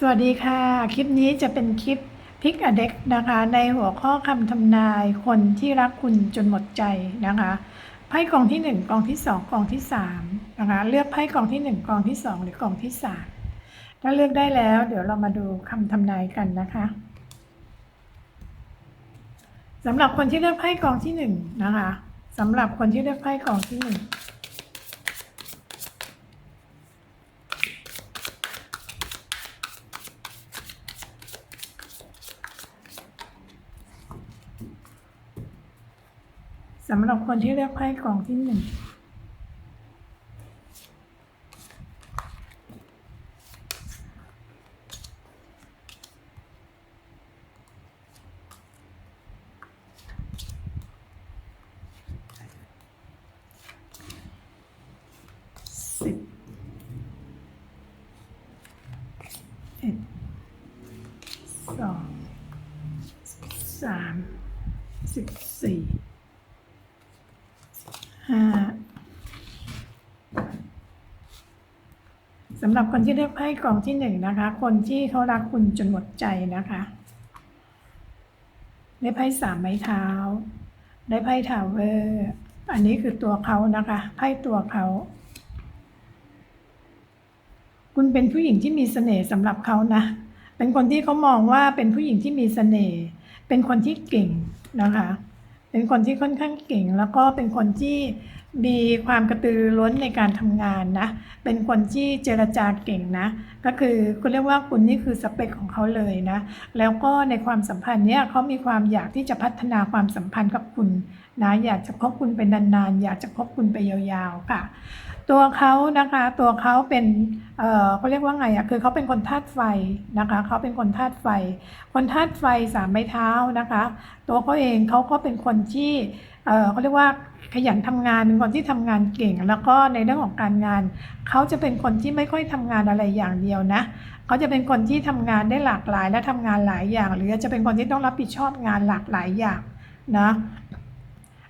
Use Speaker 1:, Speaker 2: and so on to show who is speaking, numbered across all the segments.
Speaker 1: สวัสดีค่ะ คลิปนี้จะเป็นคลิปพิกอเด็กนะคะ ในหัวข้อคำทำนายคนที่รักคุณจนหมดใจนะคะไพ่กองที่1กองที่2กองที่3นะคะเลือกไพ่กองที่1กองที่2หรือกองที่3ถ้าเลือกได้แล้ว เดี๋ยวเรามาดูคำทำนายกันนะคะสำหรับคนที่เลือกไพ่กองที่1นะคะสำหรับคนที่เลือกไพ่กองที่1 สำหรับคนที่เลือกไพ่กล่องที่หนึ่ง สิบเอ็ดสองสามสิบสี่ ห้าสำหรับคนที่เลือกไพ่กล่องที่หนึ่งนะคะ คนที่เขารักคุณจนหมดใจนะคะ ได้ไพ่สามไม้เท้า ได้ไพ่ทาวเวอร์ อันนี้คือตัวเขานะคะ ไพ่ตัวเขา คุณเป็นผู้หญิงที่มีเสน่ห์สำหรับเขานะ เป็นคนที่เขามองว่าเป็นผู้หญิงที่มีเสน่ห์ เป็นคนที่เก่งนะคะ เป็นคนที่ค่อนข้างเก่ง แล้วก็เป็นคนที่มีความกระตือร้นในการทำงานนะ เป็นคนที่เจรจาเก่งนะ ก็คือคุณเรียกว่าคุณนี่คือสเปคของเขาเลยนะ แล้วก็ในความสัมพันธ์เนี้ยเขามีความอยากที่จะพัฒนาความสัมพันธ์กับคุณนะ อยากจะคบคุณเป็นนานๆ อยากจะคบคุณไปยาวๆค่ะ ตัวเขานะคะตัวเขาเป็นเอ่อเขาเรียกว่าไงอะคือเขาเป็นคนธาตุไฟนะคะเขาเป็นคนธาตุไฟ คนธาตุไฟสามไม้เท้านะคะ ตัวเขาเองเขาก็เป็นคนที่เอ่อเขาเรียกว่าขยันทำงานเป็นคนที่ทำงานเก่ง แล้วก็ในเรื่องของการงานเขาจะเป็นคนที่ไม่ค่อยทำงานอะไรอย่างเดียวนะเขาจะเป็นคนที่ทำงานได้หลากหลายและทำงานหลายอย่าง หรือจะเป็นคนที่ต้องรับผิดชอบงานหลากหลายอย่างนะ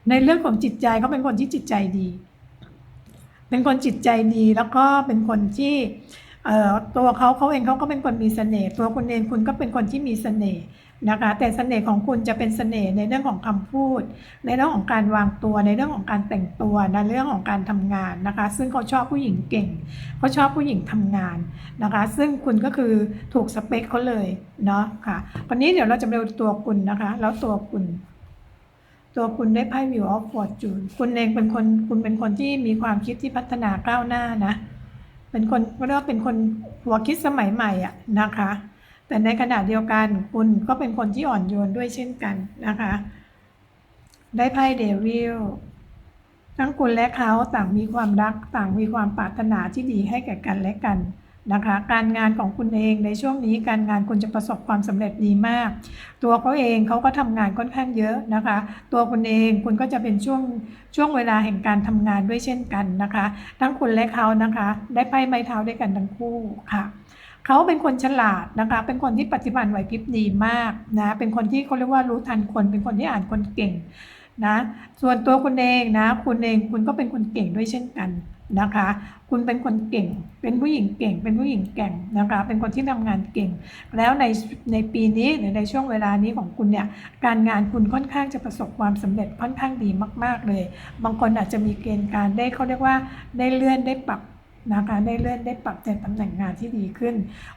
Speaker 1: ในเรื่องของจิตใจเขาเป็นคนที่จิตใจดี เป็นคนจิตใจดีแล้วก็เป็นคนที่ตัวเขาเขาเองเขาก็เป็นคนมีเสน่ห์ตัวคุณเองคุณก็เป็นคนที่มีเสน่ห์นะคะแต่เสน่ห์ของคุณจะเป็นเสน่ห์ในเรื่องของคำพูด ในเรื่องของการวางตัวในเรื่องของการแต่งตัวในเรื่องของการทำงานนะคะ ซึ่งเขาชอบผู้หญิงเก่งเขาชอบผู้หญิงทำงานนะคะ ซึ่งคุณก็คือถูกสเปคเขาเลยเนาะค่ะวันนี้เดี๋ยวเราจะมาดูตัวคุณนะคะ แล้วตัวคุณ ตัวคุณได้ไพ่ View of Fortune คุณเองเป็นคนคุณเป็นคนที่มีความคิดที่พัฒนาก้าวหน้านะ เป็นคนก็เรียกว่าเป็นคนหัวคิดสมัยใหม่อะนะคะ แต่ในขณะเดียวกันคุณก็เป็นคนที่อ่อนโยนด้วยเช่นกันนะคะ ได้ไพ่เดวิลทั้งคุณและเขาต่างมีความรักต่างมีความปรารถนาที่ดีให้แก่กันและกัน นะคะการงานของคุณเองในช่วงนี้การงานคุณจะประสบความสำเร็จดีมาก ตัวเขาเองเขาก็ทำงานค่อนข้างเยอะนะคะ ตัวคุณเองคุณก็จะเป็นช่วงช่วงเวลาแห่งการทำงานด้วยเช่นกันนะคะ ทั้งคุณและเขานะคะ ได้ไพ่ไม้เท้าด้วยกันทั้งคู่ค่ะเขาเป็นคนฉลาดนะคะ เป็นคนที่ปฏิบัติไหวพริบดีมากนะ เป็นคนที่เขาเรียกว่ารู้ทันคน เป็นคนที่อ่านคนเก่งนะ ส่วนตัวคุณเองนะ คุณเองคุณก็เป็นคนเก่งด้วยเช่นกัน นะคะ คุณเป็นคนเก่ง เป็นผู้หญิงเก่ง เป็นผู้หญิงแก่งนะคะ เป็นคนที่ทำงานเก่ง แล้วในในปีนี้หรือในช่วงเวลานี้ของคุณเนี่ย การงานคุณค่อนข้างจะประสบความสำเร็จค่อนข้างดีมาก ๆเลย บางคนอาจจะมีเกณฑ์การได้เขาเรียกว่าได้เลื่อนได้ปรับนะคะได้เลื่อนได้ปรับในตำแหน่งงานที่ดีขึ้น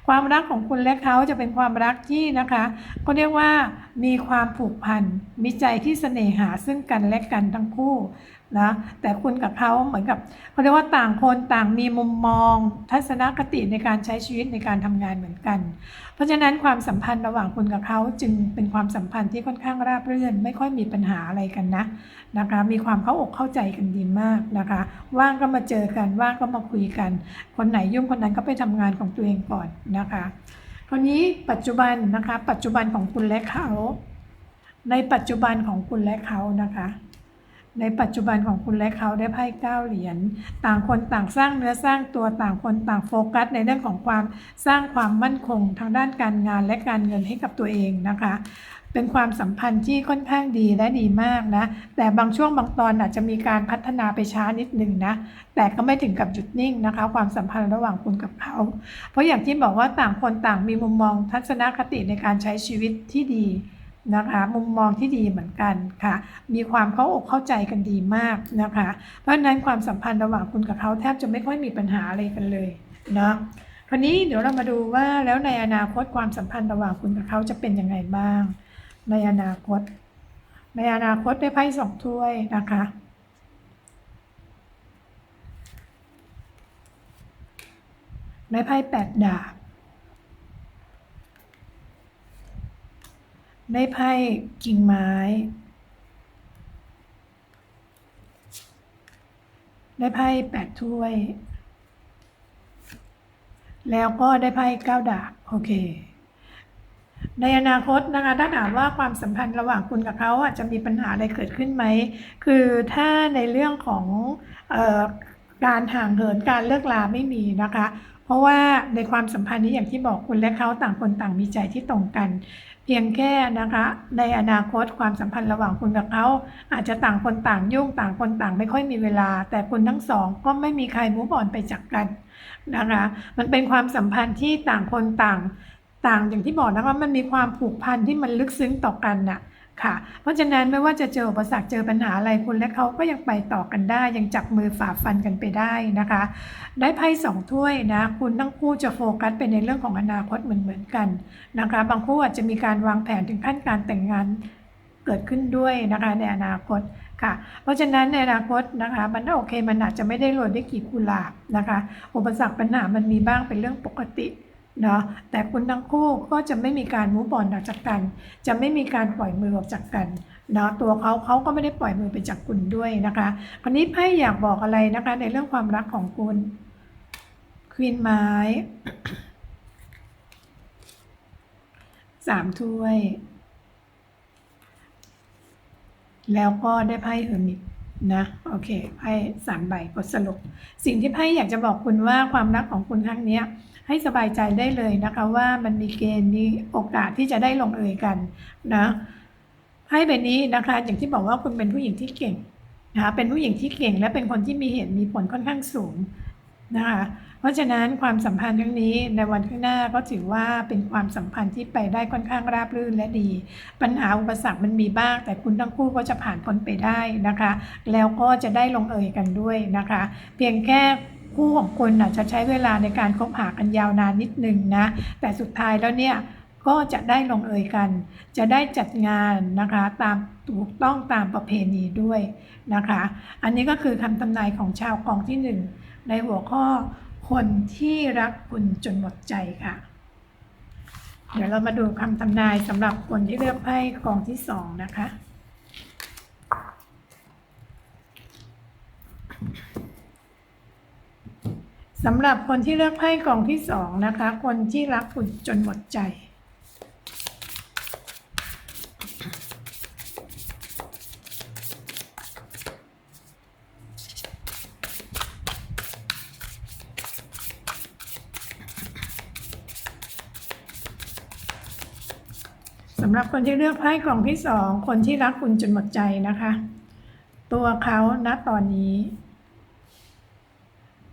Speaker 1: ความรักของคุณและเขาจะเป็นความรักที่นะคะเขาเรียกว่ามีความผูกพันมีใจที่เสน่หาซึ่งกันและกันทั้งคู่ นะแต่คุณกับเขาเหมือนกับเขาเรียกว่าต่างคนต่างมีมุมมอง ทัศนคติในการใช้ชีวิตในการทำงานเหมือนกัน เพราะฉะนั้นความสัมพันธ์ระหว่างคุณกับเขาจึงเป็นความสัมพันธ์ที่ค่อนข้างราบรื่น ไม่ค่อยมีปัญหาอะไรกันนะนะคะ มีความเข้าอกเข้าใจกันดีมากนะคะ ว่างก็มาเจอกันว่างก็มาคุยกัน คนไหนยุ่งคนนั้นก็ไปทำงานของตัวเองก่อนนะคะคราวนี้ปัจจุบันนะคะ ปัจจุบันของคุณและเขา ในปัจจุบันของคุณและเขานะคะ ในปัจจุบันของคุณและเขาได้ไพ่เก้าเหรียญต่างคนต่างสร้างเนื้อสร้างตัวต่างคนต่างโฟกัส ในเรื่องของความสร้างความมั่นคงทางด้านการงานและการเงินให้กับตัวเองนะคะ เป็นความสัมพันธ์ที่ค่อนข้างดีและดีมากนะ แต่บางช่วงบางตอนอาจจะมีการพัฒนาไปช้านิดนึงนะ แต่ก็ไม่ถึงกับหยุดนิ่งนะคะ ความสัมพันธ์ระหว่างคุณกับเขา เพราะอย่างที่บอกว่าต่างคนต่างมีมุมมองทัศนคติในการใช้ชีวิตที่ดี นะคะมุมมองที่ดีเหมือนกันค่ะ มีความเข้าอกเข้าใจกันดีมากนะคะ เพราะฉะนั้นความสัมพันธ์ระหว่างคุณกับเขาแทบจะไม่ค่อยมีปัญหาอะไรกันเลยเนาะคราวนี้เดี๋ยวเรามาดูว่าแล้วในอนาคตความสัมพันธ์ระหว่างคุณกับเขาจะเป็นยังไงบ้าง ในอนาคต ในอนาคตได้ไพ่สองถ้วยนะคะในไพ่แปดดาบ ในไพ่กิ่งไม้ ได้ไพ่แปดถ้วย แล้วก็ได้ไพ่เก้าดาบโอเค ในอนาคตนะคะถ้าถามว่าความสัมพันธ์ระหว่างคุณกับเขาอาจจะมีปัญหาอะไรเกิดขึ้นไหม คือถ้าในเรื่องของออการห่างเหินการเลิกลาไม่มีนะคะ เพราะว่าในความสัมพันธ์นี้อย่างที่บอกคุณและเขาต่างคนต่างมีใจที่ตรงกัน พียงแค่นะคะในอนาคตความสัมพันธ์ระหว่างคุณกับเขาอาจจะต่างคนต่างยุ่งต่างคนต่างไม่ค่อยมีเวลา แต่คุณทั้งสองก็ไม่มีใครมุฟออนไปจากกันนะคะมันเป็นความสัมพันธ์ที่ต่างคนต่างต่างอย่างที่บอกนะคะมันมีความผูกพันที่มันลึกซึ้งต่อกันน่ะ ค่ะ เพราะฉะนั้นไม่ว่าจะเจออุปสรรคเจอปัญหาอะไรคุณและเขาก็ยังไปต่อกันได้ ยังจับมือฝ่าฟันกันไปได้นะคะ ได้ไพ่สองถ้วยนะ คุณทั้งคู่จะโฟกัสไปในเรื่องของอนาคตเหมือนเหมือนกันนะคะ บางคู่อาจจะมีการวางแผนถึงขั้นการแต่งงานเกิดขึ้นด้วยนะคะในอนาคตค่ะ เพราะฉะนั้นในอนาคตนะคะมันโอเคมันอาจจะไม่ได้โรยด้วยกีบกุหลาบนะคะ อุปสรรคปัญหามันมีบ้างเป็นเรื่องปกติ เนาะแต่คุณทั้งคู่ก็จะไม่มีการมูฟบอลออกจากกัน จะไม่มีการปล่อยมือออกจากกันเนาะตัวเขาเขาก็ไม่ได้ปล่อยมือไปจากคุณด้วยนะคะคราวนี้ไพ่อยากบอกอะไรนะคะ ในเรื่องความรักของคุณควีนไม้สามถ้วย แล้วก็ได้ไพ่เฮอร์มิตนะโอเคไพ่สามใบกดสรุป สิ่งที่ไพ่อยากจะบอกคุณว่าความรักของคุณครั้งนี้ ให้สบายใจได้เลยนะคะว่ามันมีเกณฑ์มีโอกาสที่จะได้ลงเอยกันนะไพ่ใบนี้นะคะอย่างที่บอกว่าคุณเป็นผู้หญิงที่เก่งนะคะเป็นผู้หญิงที่เก่ง และเป็นคนที่มีเหตุมีผลค่อนข้างสูงนะคะเพราะฉะนั้นความสัมพันธ์ครั้งนี้ในวันข้างหน้าก็ถือว่าเป็นความสัมพันธ์ที่ไปได้ค่อนข้างราบรื่นและดี ปัญหาอุปสรรคมันมีบ้าง แต่คุณทั้งคู่ก็จะผ่านพ้นไปได้นะคะ แล้วก็จะได้ลงเอยกันด้วยนะคะ เพียงแค่ คู่ของคุณอาจจะใช้เวลาในการคบหากันยาวนานนิดนึงนะ แต่สุดท้ายแล้วเนี่ยก็จะได้ลงเอยกัน จะได้จัดงานนะคะตามถูกต้องตามประเพณีด้วยนะคะ อันนี้ก็คือคำทำนายของชาวกองที่หนึ่งในหัวข้อคนที่รักคุณจนหมดใจค่ะ เดี๋ยวเรามาดูคำทำนายสำหรับคนที่เลือกไพ่กองที่สองนะคะ สำหรับคนที่เลือกไพ่กองที่สองนะคะ คนที่รักคุณจนหมดใจ สำหรับคนที่เลือกไพ่กล่องที่สองคนที่รักคุณจนหมดใจนะคะ ตัวเขาณตอนนี้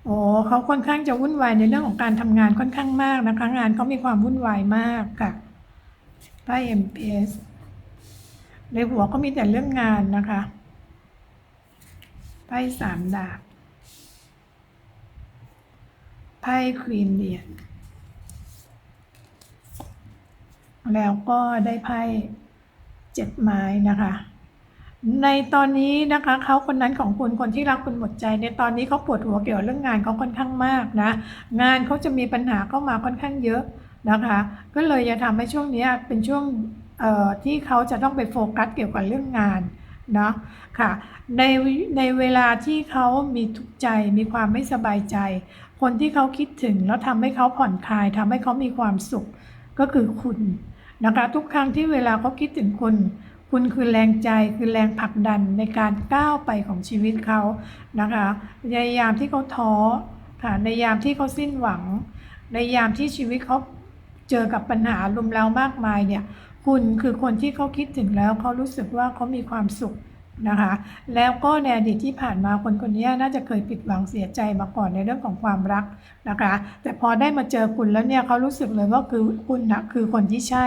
Speaker 1: โอ้เขาค่อนข้างจะวุ่นวายในเรื่องของการทำงานค่อนข้างมากนะคะ งานเขามีความวุ่นวายมากค่ะไพ่ MPS ในหัวก็มีแต่เรื่องงานนะคะไพ่สามดาบไพ่ควีนเหรียญแล้วก็ได้ไพ่เจ็ดไม้นะคะ ในตอนนี้นะคะเขาคนนั้นของคุณคนที่รักคุณหมดใจ ในตอนนี้เขาปวดหัวเกี่ยวเรื่องงานเขาค่อนข้างมากนะ งานเขาจะมีปัญหาเข้ามาค่อนข้างเยอะนะคะ ก็เลยจะทำให้ช่วงนี้เป็นช่วงที่เขาจะต้องไปโฟกัสเกี่ยวกับเรื่องงานเนาะค่ะในในเวลาที่เขามีทุกข์ใจมีความไม่สบายใจ คนที่เขาคิดถึงแล้วทำให้เขาผ่อนคลายทำให้เขามีความสุขก็คือคุณนะคะ ทุกครั้งที่เวลาเขาคิดถึงคุณ คุณคือแรงใจคือแรงผลักดันในการก้าวไปของชีวิตเขานะคะในยามที่เขาท้อค่ะในยามที่เขาสิ้นหวัง ในยามที่ชีวิตเขาเจอกับปัญหาลุมเล้ามากมายเนี่ยคุณคือคนที่เขาคิดถึงแล้วเขารู้สึกว่าเขามีความสุข นะคะ แล้วก็ในอดีตที่ผ่านมาคนคนนี้น่าจะเคยผิดหวังเสียใจมาก่อนในเรื่องของความรักนะคะ แต่พอได้มาเจอคุณแล้วเนี่ยเขารู้สึกเลยว่าคือคุณนะคือคนที่ใช่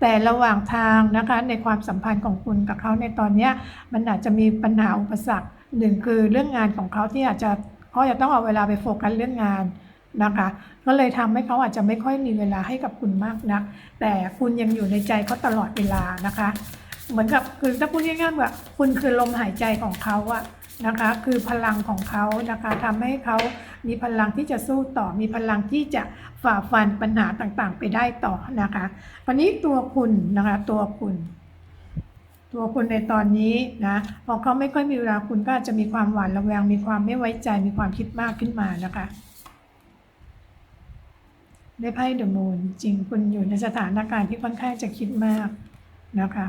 Speaker 1: แต่ระหว่างทางนะคะในความสัมพันธ์ของคุณกับเขาในตอนนี้มันอาจจะมีปัญหาอุปสรรคหนึ่งคือเรื่องงานของเขาที่อาจจะเขาจะต้องเอาเวลาไปโฟกัสเรื่องงานนะคะก็เลยทำให้เขาอาจจะไม่ค่อยมีเวลาให้กับคุณมากนัก แต่คุณยังอยู่ในใจเขาตลอดเวลานะคะ เหมือนกับคือถ้าพูดง่ายๆว่าคุณคือลมหายใจของเขาอะนะคะ คือพลังของเขานะคะทำให้เขามีพลังที่จะสู้ต่อมีพลังที่จะฝ่าฟันปัญหาต่างๆ ไปได้ต่อนะคะวันนี้ตัวคุณนะคะตัวคุณตัวคุณในตอนนี้นะพอเขาไม่ค่อยมีเวลาคุณก็อาจจะมีความหวาดระแวง มีความไม่ไว้ใจมีความคิดมากขึ้นมานะคะได้ไพ่เดอะมูนจริงคุณอยู่ในสถานการณ์ที่ค่อนข้างจะคิดมากนะคะ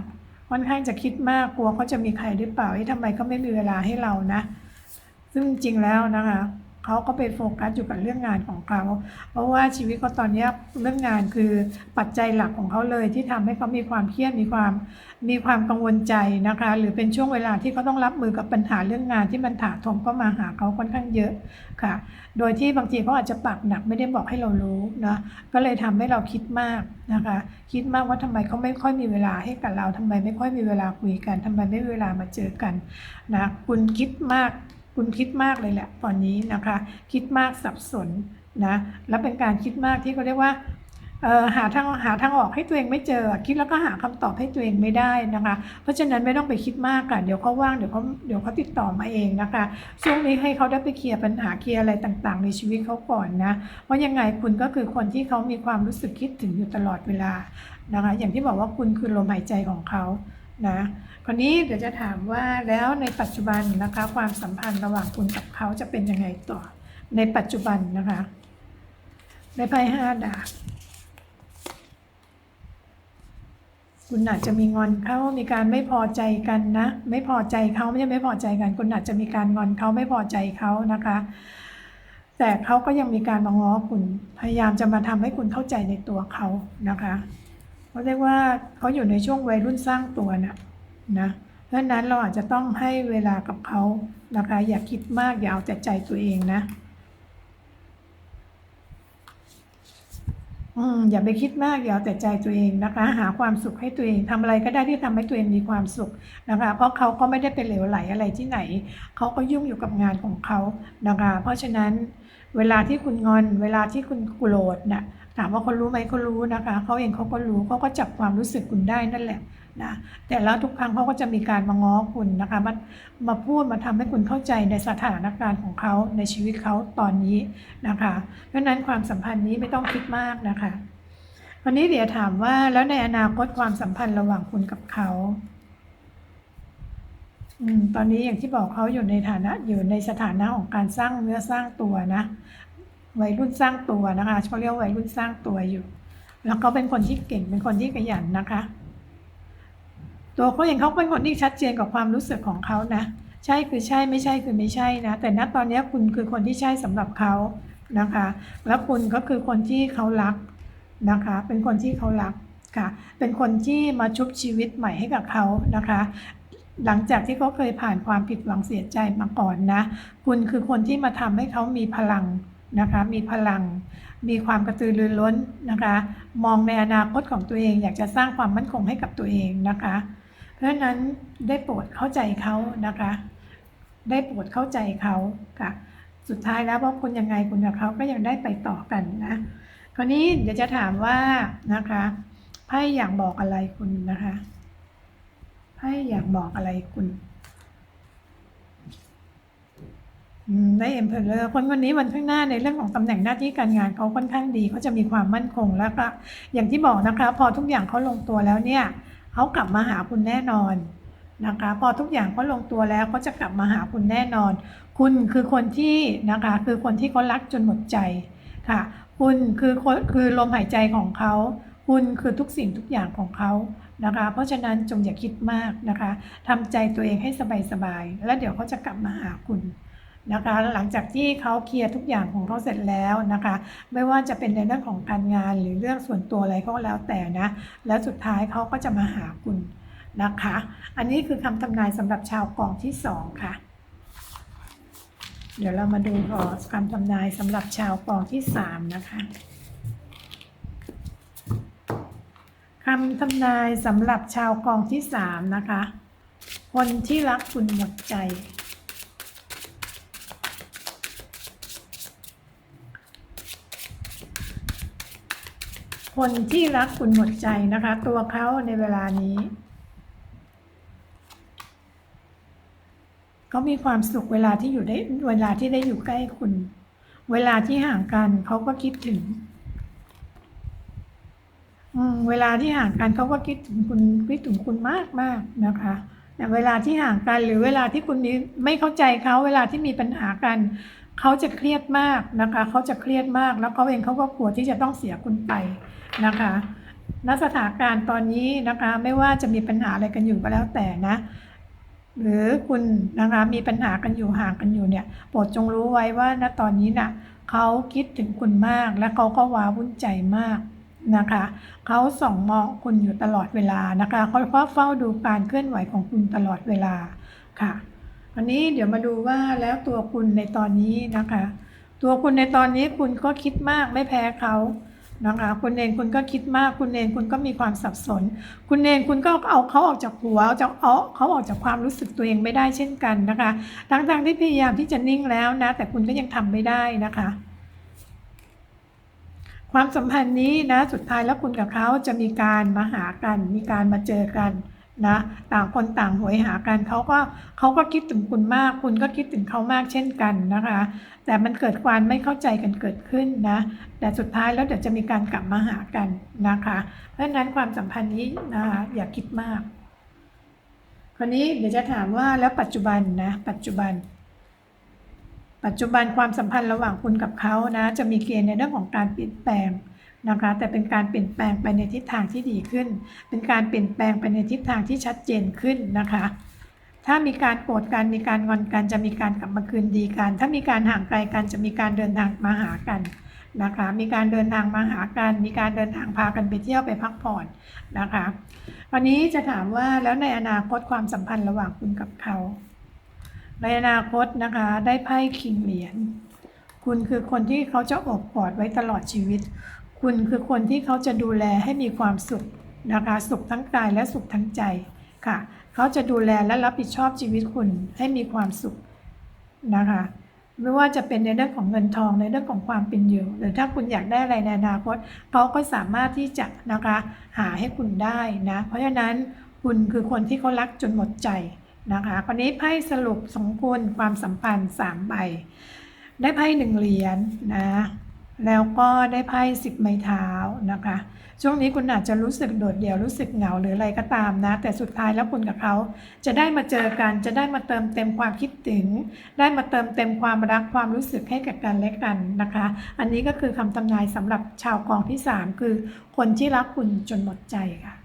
Speaker 1: ค่อนข้างจะคิดมากกลัวเขาจะมีใครหรือเปล่าที่ทำไมเขาไม่มีเวลาให้เรานะ ซึ่งจริงแล้วนะคะ เขาก็ไปโฟกัสอยู่กับเรื่องงานของเขา เพราะว่าชีวิตเขาตอนนี้เรื่องงานคือปัจจัยหลักของเขาเลยที่ทำให้เขามีความเครียดมีความมีความกังวลใจนะคะ หรือเป็นช่วงเวลาที่เขาต้องรับมือกับปัญหาเรื่องงานที่มันถาโถมเข้ามาหาเขาค่อนข้างเยอะค่ะ โดยที่บางทีเขาอาจจะปากหนักไม่ได้บอกให้เรารู้นะก็เลยทำให้เราคิดมากนะคะ คิดมากว่าทำไมเขาไม่ค่อยมีเวลาให้กับเราทำไมไม่ค่อยมีเวลาคุยกันทำไมไม่มีเวลามาเจอกันนะคุณคิดมาก คุณคิดมากเลยแหละตอนนี้นะคะ คิดมากสับสนนะและเป็นการคิดมากที่เขาเรียกว่าหาทางหาทางออกให้ตัวเองไม่เจอ คิดแล้วก็หาคำตอบให้ตัวเองไม่ได้นะคะ เพราะฉะนั้นไม่ต้องไปคิดมากค่ะเดี๋ยวเขาว่างเดี๋ยวเขาเดี๋ยวเขาติดต่อมาเองนะคะช่วงนี้ให้เขาได้ไปเคลียร์ปัญหาเคลียร์อะไรต่างๆ ในชีวิตเขาก่อนนะเพราะยังไงคุณก็คือคนที่เขามีความรู้สึกคิดถึงอยู่ตลอดเวลานะคะ อย่างที่บอกว่าคุณคือลมหายใจของเขา นะคราวนี้เดี๋ยวจะถามว่าแล้วในปัจจุบันนะคะความสัมพันธ์ระหว่างคุณกับเขาจะเป็นยังไงต่อ ในปัจจุบันนะคะ ในไพ่ห้าดาบคุณอาจจะมีงอนเขามีการไม่พอใจกันนะ ไม่พอใจเขาไม่ใช่ไม่พอใจกัน คุณอาจจะมีการงอนเขาไม่พอใจเขานะคะ แต่เขาก็ยังมีการมาง้อคุณ พยายามจะมาทำให้คุณเข้าใจในตัวเขานะคะ เขาเรียกว่าเขาอยู่ในช่วงวัยรุ่นสร้างตัวนะนะเพราะนั้นเราอาจจะต้องให้เวลากับเขานะคะอย่าคิดมากอย่าเอาแต่ใจตัวเองนะอืมอย่าไปคิดมากอย่าเอาแต่ใจตัวเองนะคะ หาความสุขให้ตัวเองทำอะไรก็ได้ที่ทำให้ตัวเองมีความสุขนะคะ เพราะเขาก็ไม่ได้เป็นเหลวไหลอะไรที่ไหน เขาก็ยุ่งอยู่กับงานของเขานะคะ เพราะฉะนั้นเวลาที่คุณงอน เวลาที่คุณโกรธน่ะ ถามว่าเขารู้ไหมเขารู้นะคะเขาเองเขาก็รู้เขาก็จับความรู้สึกคุณได้นั่นแหละนะแต่แล้วทุกครั้งเขาก็จะมีการมาง้อคุณนะคะมันมาพูดมาทำให้คุณเข้าใจในสถานการณ์ของเขาในชีวิตเขาตอนนี้นะคะเพราะนั้นความสัมพันธ์นี้ไม่ต้องคิดมากนะคะวันนี้เดี๋ยวถามว่าแล้วในอนาคตความสัมพันธ์ระหว่างคุณกับเขาอตอนนี้อย่างที่บอกเขาอยู่ในฐานะอยู่ในสถานะของการสร้างเนื้อสร้างตัวนะ วัยรุ่นสร้างตัวนะคะเขาเรียกว่าวัยรุ่นสร้างตัวอยู่ แล้วก็เป็นคนที่เก่งเป็นคนที่ขยันนะคะ ตัวเขาเองเขาเป็นคนที่ชัดเจนกับความรู้สึกของเขานะ ใช่คือใช่ไม่ใช่คือไม่ใช่นะ แต่ณตอนนี้คุณคือคนที่ใช่สำหรับเขานะคะ แล้วคุณก็คือคนที่เขารักนะคะ เป็นคนที่เขารักค่ะ เป็นคนที่มาชุบชีวิตใหม่ให้กับเขานะคะหลังจากที่เขาเคยผ่านความผิดหวังเสียใจมาก่อนนะ คุณคือคนที่มาทำให้เขามีพลัง นะคะ มีพลัง มีความกระตือรือร้นนะคะ มองในอนาคตของตัวเอง อยากจะสร้างความมั่นคงให้กับตัวเองนะคะ เพราะฉะนั้นได้โปรดเข้าใจเขานะคะ ได้โปรดเข้าใจเขาค่ะ สุดท้ายแล้วว่าคุณยังไงคุณกับเขาก็ยังได้ไปต่อกันนะ คราวนี้เดี๋ยวจะถามว่านะคะไพ่อยากบอกอะไรคุณนะคะไพ่อยากบอกอะไรคุณอืม ได้เอ็มเพลเลอร์คนคนนี้วันข้างหน้าในเรื่องของตำแหน่งหน้าที่การงานเขาค่อนข้างดีเขาจะมีความมั่นคงแล้วก็อย่างที่บอกนะคะ พอทุกอย่างเขาลงตัวแล้วเนี่ยเขากลับมาหาคุณแน่นอนนะคะ พอทุกอย่างเขาลงตัวแล้วเขาจะกลับมาหาคุณแน่นอน คุณคือคนที่นะคะคือคนที่เขารักจนหมดใจค่ะ คุณคือค,คือลมหายใจของเขาคุณคือทุกสิ่งทุกอย่างของเขานะคะ เพราะฉะนั้นจงอย่าคิดมากนะคะทำใจตัวเองให้สบายๆแล้วเดี๋ยวเขาจะกลับมาหาคุณ นะคะหลังจากที่เขาเคลียร์ทุกอย่างของเขาเสร็จแล้วนะคะ ไม่ว่าจะเป็นในเรื่องของการงานหรือเรื่องส่วนตัวอะไรก็แล้วแต่นะ แล้วสุดท้ายเขาก็จะมาหาคุณนะคะ อันนี้คือคำทำนายสำหรับชาวกองที่สองค่ะ เดี๋ยวเรามาดูขอคำทำนายสำหรับชาวกองที่สามนะคะคำทำนายสำหรับชาวกองที่สามนะคะ คนที่รักคุณหมดใจ คนที่รักคุณหมดใจนะคะ ตัวเขาในเวลานี้เขามีความสุขเวลาที่อยู่ได้เวลาที่ได้อยู่ใกล้คุณ เวลาที่ห่างกันเขาก็คิดถึงเวลาที่ห่างกันเขาก็คิดถึงคุณคิดถึงคุณมากมากนะคะแต่เวลาที่ห่างกันหรือเวลาที่คุณไม่เข้าใจเขาเวลาที่มีปัญหากัน เขาจะเครียดมากนะคะ เขาจะเครียดมาก แล้วเขาเองเขาก็กลัวที่จะต้องเสียคุณไปนะคะณสถานการณ์ตอนนี้นะคะ ไม่ว่าจะมีปัญหาอะไรกันอยู่ก็แล้วแต่นะ หรือคุณนะคะมีปัญหากันอยู่ห่างกันอยู่เนี่ยโปรดจงรู้ไว้ว่าณตอนนี้น่ะเขาคิดถึงคุณมากและเขาก็ว้าวุ่นใจมากนะคะเขาส่องมองคุณอยู่ตลอดเวลานะคะเขาเฝ้าเฝ้าดูการเคลื่อนไหวของคุณตลอดเวลาค่ะ วันนี้เดี๋ยวมาดูว่าแล้วตัวคุณในตอนนี้นะคะ ตัวคุณในตอนนี้คุณก็คิดมากไม่แพ้เขานะคะคุณเองคุณก็คิดมากคุณเองคุณก็มีความสับสน คุณเองคุณก็เอาเขาออกจากหัวเอาจากเอาเขาออกจากความรู้สึกตัวเองไม่ได้เช่นกันนะคะทั้งๆที่พยายามที่จะนิ่งแล้วนะ แต่คุณก็ยังทำไม่ได้นะคะ ความสัมพันธ์นี้นะสุดท้ายแล้วคุณกับเขาจะมีการมาหากัน มีการมาเจอกัน นะต่างคนต่างหวยหากันเขาก็เขาก็คิดถึงคุณมาก คุณก็คิดถึงเขามากเช่นกันนะคะ แต่มันเกิดความไม่เข้าใจกันเกิดขึ้นนะแต่สุดท้ายแล้วเดี๋ยวจะมีการกลับมาหากันนะคะ เพราะฉะนั้นความสัมพันธ์นี้นะคะอย่าคิดมากคราวนี้เดี๋ยวจะถามว่าแล้วปัจจุบันนะปัจจุบัน ปัจจุบันความสัมพันธ์ระหว่างคุณกับเขานะ จะมีเกณฑ์ในเรื่องของการเปลี่ยนแปลง นะคะแต่เป็นการเปลี่ยนแปลงไปในทิศทางที่ดีขึ้น เป็นการเปลี่ยนแปลงไปในทิศทางที่ชัดเจนขึ้นนะคะ ถ้ามีการโกรธกันมีการงอนกันจะมีการกลับมาคืนดีกัน ถ้ามีการห่างไกลกันจะมีการเดินทางมาหากันนะคะ มีการเดินทางมาหากัน มีการเดินทางพากันไปเที่ยวไปพักผ่อนนะคะวันนี้จะถามว่าแล้วในอนาคตความสัมพันธ์ระหว่างคุณกับเขา ในอนาคตนะคะได้ไพ่คิงเหรียญคุณคือคนที่เขาจะอบกอดไว้ตลอดชีวิต คุณคือคนที่เขาจะดูแลให้มีความสุขนะคะ สุขทั้งกายและสุขทั้งใจค่ะ เขาจะดูแลและรับผิดชอบชีวิตคุณให้มีความสุขนะคะ ไม่ว่าจะเป็นในเรื่องของเงินทองในเรื่องของความเป็นอยู่ หรือถ้าคุณอยากได้อะไรในอนาคตเขาก็สามารถที่จะนะคะหาให้คุณได้นะ เพราะฉะนั้นคุณคือคนที่เขารักจนหมดใจนะคะคนนี้ไพ่สรุปสองคุณความสัมพันธ์สามใบได้ไพ่หนึ่งเหรียญนะ แล้วก็ได้ไพ่สิบไม้เท้านะคะ ช่วงนี้คุณอาจจะรู้สึกโดดเดี่ยวรู้สึกเหงาหรืออะไรก็ตามนะ แต่สุดท้ายแล้วคุณกับเขาจะได้มาเจอกันจะได้มาเติมเต็มความคิดถึง ได้มาเติมเต็มความรักความรู้สึกให้กับกันและกันนะคะ อันนี้ก็คือคำทำนายสำหรับชาวกองที่ 3 คือคนที่รักคุณจนหมดใจค่ะ